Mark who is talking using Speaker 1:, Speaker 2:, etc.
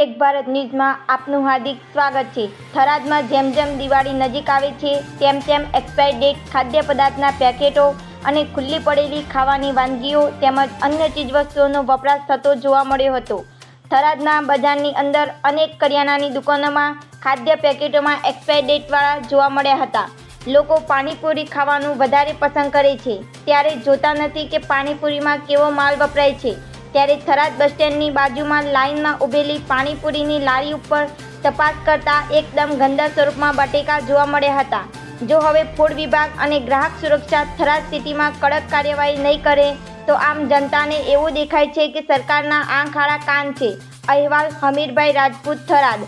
Speaker 1: એક ભારત ન્યૂઝમાં આપનું હાર્દિક સ્વાગત છે. થરાદમાં જેમ જેમ દિવાળી નજીક આવે છે, તેમ તેમ એક્સપાયર ડેટ ખાદ્ય પદાર્થના પેકેટો અને ખુલ્લી પડેલી ખાવાની વાનગીઓ તેમજ અન્ય ચીજવસ્તુઓનો વપરાશ થતો જોવા મળ્યો હતો. થરાદના બજારની અંદર અનેક કરિયાણાની દુકાનોમાં ખાદ્ય પેકેટોમાં એક્સપાયર ડેટવાળા જોવા મળ્યા હતા. લોકો પાણીપુરી ખાવાનું વધારે પસંદ કરે છે. ત્યારે જોતા નથી કે પાણીપુરીમાં કેવો માલ વપરાય છે. ત્યારે થરાદ બસ સ્ટેન્ડની બાજુમાં લાઇનમાં ઊભેલી પાણીપુરીની લારી ઉપર તપાસ કરતા એકદમ ગંદા સ્વરૂપમાં બટેકા જોવા મળ્યા હતા. જો હવે ફૂડ વિભાગ અને ગ્રાહક સુરક્ષા થરાદ સ્થિતિમાં કડક કાર્યવાહી નહીં કરે, તો આમ જનતાને એવું દેખાય છે કે સરકારના આંખ આડા કાન છે. અહેવાલ હમીરભાઈ રાજપૂત થરાદ.